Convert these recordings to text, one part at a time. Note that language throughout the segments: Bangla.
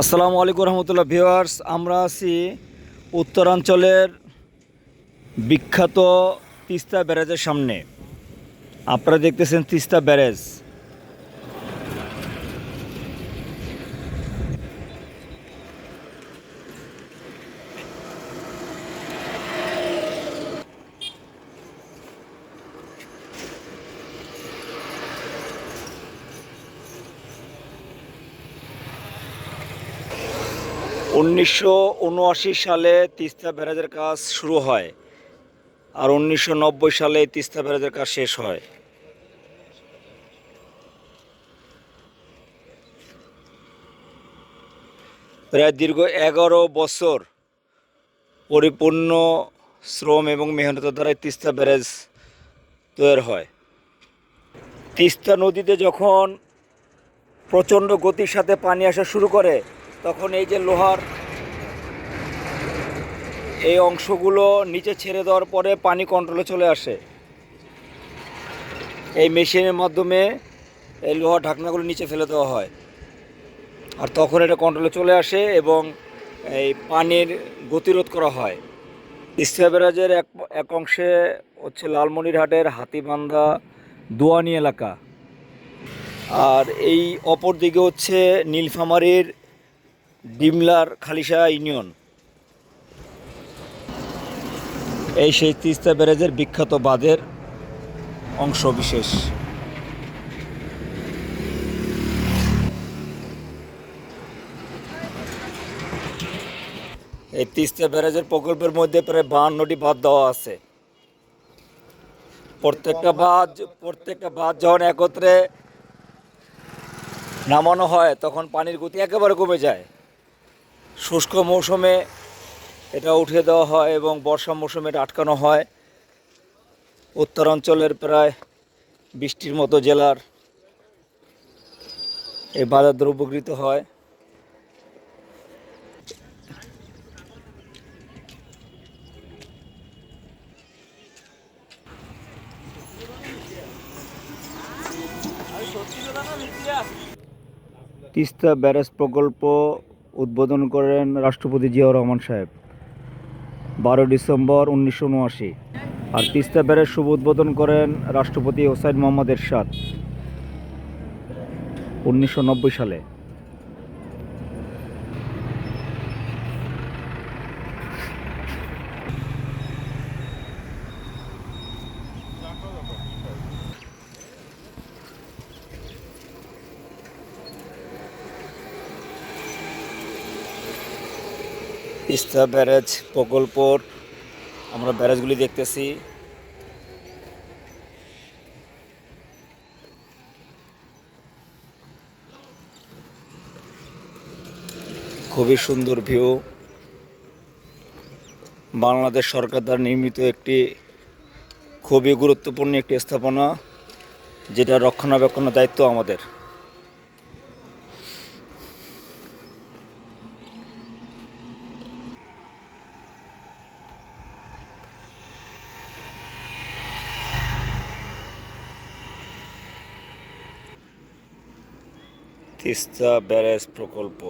আসসালামু আলাইকুম রহমতুল্লাহ ভিওয়ার্স আমরা আছি উত্তরাঞ্চলের বিখ্যাত তিস্তা ব্যারাজের সামনে। আপনারা দেখতেছেন তিস্তা ব্যারেজ। উনিশশো উনআশি সালে তিস্তা ব্যারাজের কাজ শুরু হয় আর উনিশশো নব্বই সালে তিস্তা ব্যারেজের কাজ শেষ হয়। প্রায় দীর্ঘ এগারো বছর পরিপূর্ণ শ্রম এবং মেহনতের দ্বারা তিস্তা ব্যারাজ তৈরি হয়। তিস্তা নদীতে যখন প্রচণ্ড গতির সাথে পানি আসা শুরু করে তখন এই যে লোহার এই অংশগুলো নিচে ছেড়ে দেওয়ার পরে পানি কন্ট্রোলে চলে আসে। এই মেশিনের মাধ্যমে এই লোহার ঢাকনাগুলো নিচে ফেলে দেওয়া হয়। আর তখন এটা কন্ট্রোলে চলে আসে এবং এই পানির গতিরোধ করা হয়। ইস্তা ব্যারাজের এক এক অংশে হচ্ছে লালমনিরহাটের হাতিবান্ধা দোয়ানি এলাকা। আর এই অপর দিকে হচ্ছে নীলফামারীর ডিমলার খালিশা ইউনিয়ন। এই সেই তিস্তা ব্যারেজের বিখ্যাত বাঁধের অংশ বিশেষ। এই তিস্তা ব্যারেজের প্রকল্পের মধ্যে প্রায় বাহান্নটি বাঁধ দেওয়া আছে। প্রত্যেকটা বাঁধ প্রত্যেকটা বাঁধ যখন একত্রে নামানো হয়, তখন পানির গতি একেবারে কমে যায়। শুষ্ক মৌসুমে এটা উঠিয়ে দেওয়া হয় এবং বর্ষা মৌসুমে এটা আটকানো হয়। উত্তরাঞ্চলের প্রায় বৃষ্টির মতো জেলার এই বাজার দ্বারা উপকৃত হয়। তিস্তা ব্যারেজ প্রকল্প উদ্বোধন করেন রাষ্ট্রপতি জিয়াউর রহমান সাহেব। বারো ডিসেম্বর উনিশশো উনআশি। আর তিস্তা ব্যারেজ শুভ উদ্বোধন করেন রাষ্ট্রপতি হোসাইন মোহাম্মদ এরশাদ। উনিশশো নব্বই সালে। তিস্তা ব্যারেজ, প্রকল্পর আমরা ব্যারেজগুলি দেখতেছি। খুবই সুন্দর ভিউ। বাংলাদেশ সরকার দ্বারা নির্মিত একটি খুবই গুরুত্বপূর্ণ একটি স্থাপনা, যেটা রক্ষণাবেক্ষণের দায়িত্ব আমাদের। তিস্তা ব্যারেজ প্রকল্প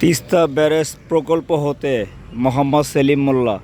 তিস্তা ব্যারেজ প্রকল্প হতে মোহাম্মদ সেলিম মোল্লা